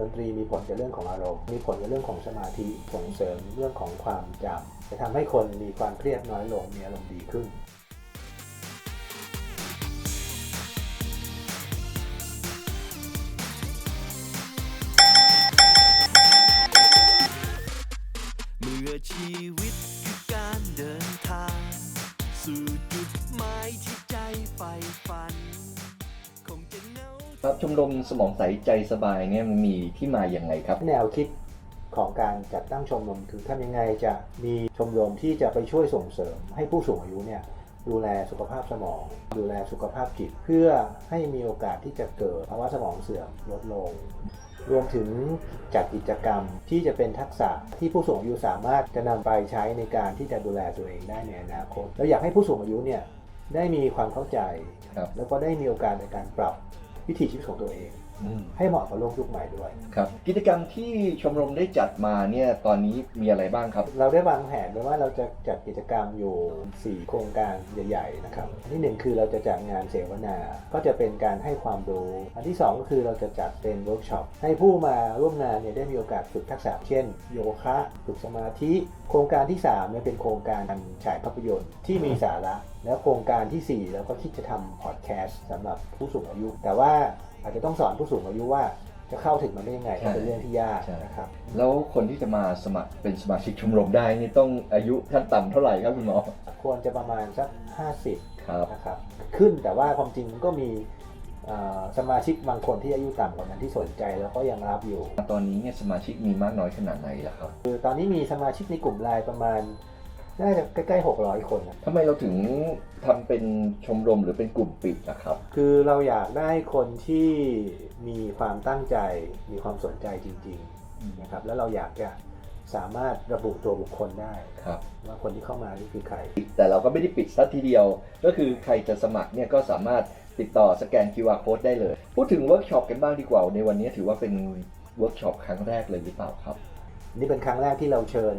ดนตรีมีผลกับเรื่องของอารมณ์ มีผลกับเรื่องของสมาธิส่งเสริมเรื่องของความจำจะทำให้คนมีความเครียดน้อยลงมีอารมณ์ดีขึ้นเมื่อชีวิตคือการเดินทาง สู่จุดหมายที่ใจใฝ่ฝัน ครับชมรมสมองใสใจสบายเนี่ยมันมีที่มาอย่างไงครับ แนวคิดของการจัดตั้งชมรมคือทำยังไงจะมีชมรมที่จะไปช่วยส่งเสริมให้ผู้สูงอายุเนี่ยดูแลสุขภาพสมอง ดูแลสุขภาพจิต เพื่อให้มีโอกาสที่จะเกิดภาวะสมองเสื่อมลดลง รวมถึงจัดกิจกรรมที่จะเป็นทักษะที่ผู้สูงอายุสามารถจะนำไปใช้ในการที่จะดูแลตัวเองได้ในอนาคตแล้วอยากให้ผู้สูงอายุเนี่ยได้มีความเข้าใจครับแล้วก็ได้มีโอกาสในการปรับ วิถีชีวิตของตัวเองอืมให้เหมาะกับโลกยุคใหม่ด้วย ครับ กิจกรรมที่ชมรมได้จัดมาเนี่ยตอนนี้มีอะไรบ้างครับ เราได้วางแผนไว้ว่าเราจะจัดกิจกรรมอยู่ 4 โครงการใหญ่ๆนะครับอันที่หนึ่งคือเราจะจัดงานเสวนา ก็จะเป็นการให้ความรู้ อันที่สองก็คือเราจะจัดเป็นเวิร์กช็อปให้ผู้มาร่วมงานเนี่ยได้มีโอกาสฝึกทักษะเช่น โยคะฝึกสมาธิ โครงการที่3เนี่ยเป็นโครงการฉายภาพยนตร์ที่มีสาระ แล้วโครงการทีสี่4เราก็คิดจะทำพอดแคสต์สำหรับผู้สูงอายุ แต่ว่า อาจจะต้องสอนผู้สูงอายุว่าจะเข้าถึงมันได้ยังไงใช่ก็เป็นเรื่องที่ยากใช่นะครับแล้วคนที่จะมาสมัครเป็นสมาชิกชมรมได้นี่ต้องอายุขั้นต่ำเท่าไหร่ครับคุณหมอควรจะประมาณสัก 50ครับนะครับขึ้นแต่ว่าความจริงก็มีเอ่อสมาชิกบางคนที่อายุต่ำกว่านั้นที่สนใจแล้วก็ยังรับอยู่ ตอนนี้เนี่ยสมาชิกมีมากน้อยขนาดไหนล่ะครับคือตอนนี้มีสมาชิกในกลุ่มไลน์ประมาณ น่าจะใกล้ๆ 600 คนนะทำไมเราถึงทำเป็นชมรมหรือเป็นกลุ่มปิดนะครับ คือเราอยากได้คนที่มีความตั้งใจ มีความสนใจจริงๆนะครับแล้วเราอยากจะสามารถระบุตัวบุคคลได้ครับ ว่าคนที่เข้ามานี่คือใคร แต่เราก็ไม่ได้ปิดสัทีเดียว ก็คือใครจะสมัครเนี่ยก็สามารถติดต่อสแกน QR code ได้เลย พูดถึงเวิร์กช็อปกันบ้างดีกว่า ในวันนี้ถือว่าเป็นเวิร์กช็อปครั้งแรกเลยหรือเปล่าครับ นี่เป็นครั้งแรกที่เราเชิญ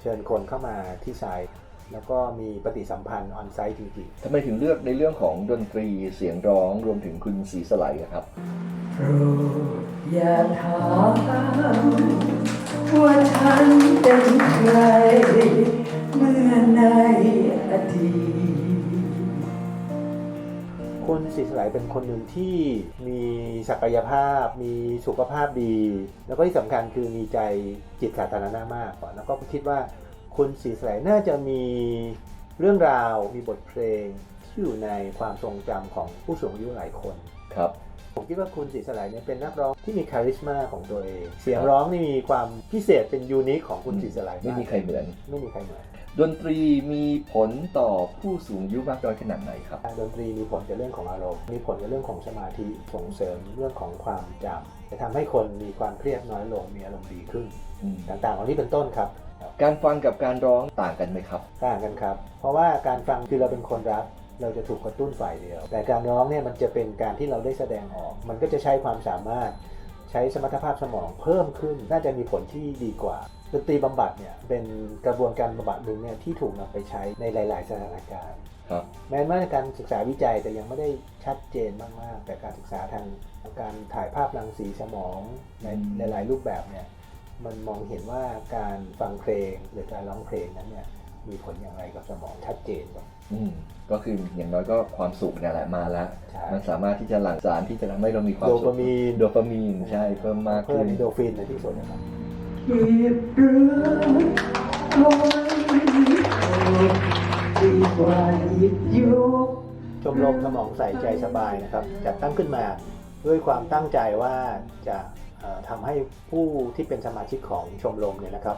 เชิญคนเข้ามาที่ไซต์แล้วก็มีปฏิสัมพันธ์ออนไซต์จริงๆทำไมถึงเลือกในเรื่องของดนตรีเสียงร้องรวมถึงคุณสีสไลด์อะครับ โปรดอย่าถามว่าฉันเป็นใครเมื่อในอดีต คุณศรีสไลเป็นคนหนึ่งที่มีศักยภาพ มีสุขภาพดี แล้วก็ที่สำคัญคือมีใจจิตสาธารณะมากกว่าแล้วก็คิดว่าคุณศรีสไลน่าจะมีเรื่องราวมีบทเพลงที่อยู่ในความทรงจำของผู้สูงอายุหลายคนครับผมคิดว่าคุณศรีสไลเนี่ยเป็นนักร้องที่มีคาริสมาของตัวเอง เสียงร้องนี่มีความพิเศษเป็นยูนิคของคุณศรีสไลากไม่มีใครเหมือนไม่มีใครเหมือน ดนตรีมีผลต่อผู้สูงอายุมากน้อยขนาดไหนครับ ดนตรีมีผลกับเรื่องของอารมณ์ มีผลกับเรื่องของสมาธิ ส่งเสริมเรื่องของความจำจะทำให้คนมีความเครียดน้อยลง มีอารมณ์ดีขึ้นอืมต่างๆเหล่านี้เป็นต้นครับ การฟังกับการร้องต่างกันไหมครับ ต่างกันครับ เพราะว่าการฟังคือเราเป็นคนรักเราจะถูกกระตุ้นฝ่ายเดียว แต่การร้องเนี่ยมันจะเป็นการที่เราได้แสดงออก มันก็จะใช้ความสามารถ ใช้สมรรถภาพสมองเพิ่มขึ้น น่าจะมีผลที่ดีกว่า ดนตรีบำบัดเนี่ยเป็นกระบวนการบำบัดหนึ่งเนี่ยที่ถูกนำไปใช้ในหลาย ๆ สถานการณ์ครับแม้ว่าการศึกษาวิจัยแต่ยังไม่ได้ชัดเจนมาก ๆ แต่การศึกษาทางการถ่ายภาพรังสีสมองในอืมหลาย ๆ รูปแบบเนี่ยมันมองเห็นว่าการฟังเพลงหรือการร้องเพลงนั้นเนี่ยมีผลอย่างไรกับสมองชัดเจนกว่าอืมก็คืออย่างน้อยก็ความสุขเนี่ยแหละมาแล้วใช่มันสามารถที่จะหลั่งสารที่จะทำให้เรามีความโดสุขปามีนโดปามีนใช่เพิ่มมากเพิ่ขึ้มนอินโดรฟินในที่สุดนะครับ เก็บรักเอาไว้ดีกว่าหยิบยกชมรมสมองใส่ใจสบายนะครับจัดตั้งขึ้นมาด้วยความตั้งใจว่าจะเอ่อทำให้ผู้ที่เป็นสมาชิกของชมรมเนี่ยนะครับ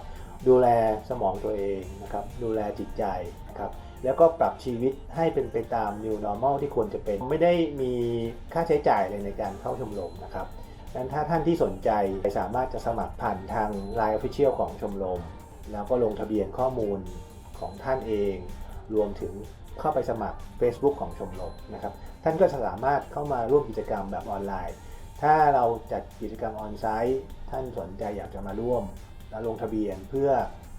ดูแลสมองตัวเองนะครับ ดูแลจิตใจนะครับ แล้วก็ปรับชีวิตให้เป็นไปตาม New Normal ที่ควรจะเป็น ไม่ได้มีค่าใช้จ่ายเลยในการเข้าชมรมนะครับ นั้นถ้าท่านที่สนใจสามารถจะสมัครผ่านทาง Line Official ของชมรม แล้วก็ลงทะเบียนข้อมูลของท่านเอง รวมถึงเข้าไปสมัคร Facebook ของชมรมนะครับ ท่านก็สามารถเข้ามาร่วมกิจกรรมแบบออนไลน์ ถ้าเราจัดกิจกรรมออนไซต์ ท่านสนใจอยากจะมาร่วม แล้วลงทะเบียนเพื่อ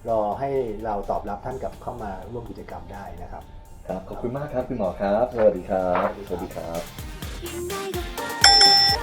รอให้เราตอบรับท่านกลับเข้ามาร่วมกิจกรรมได้นะครับครับขอบคุณมากครับคุณหมอครับ สวัสดีครับ สวัสดีครับยังไงก็ไป